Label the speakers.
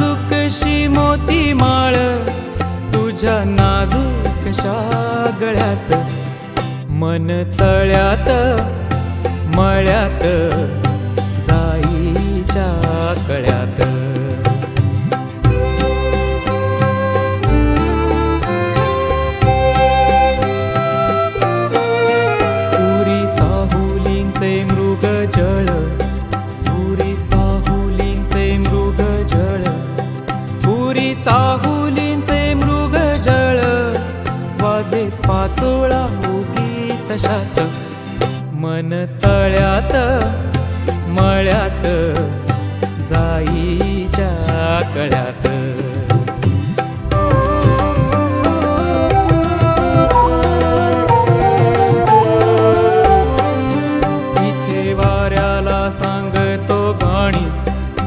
Speaker 1: जशी मोती माळ तुझ्या नाजूक कशा गळ्यात. मन तळ्यात मळ्यात जाईच्या कळ्यात. उरी चाहुलींचे मृग जळ चाहुलींचे मृग जळ वाजे पाचोळा होती तशात. मन तळ्यात मळ्यात जाईच्या कळ्यात. इथे वाऱ्याला सांगतो गाणी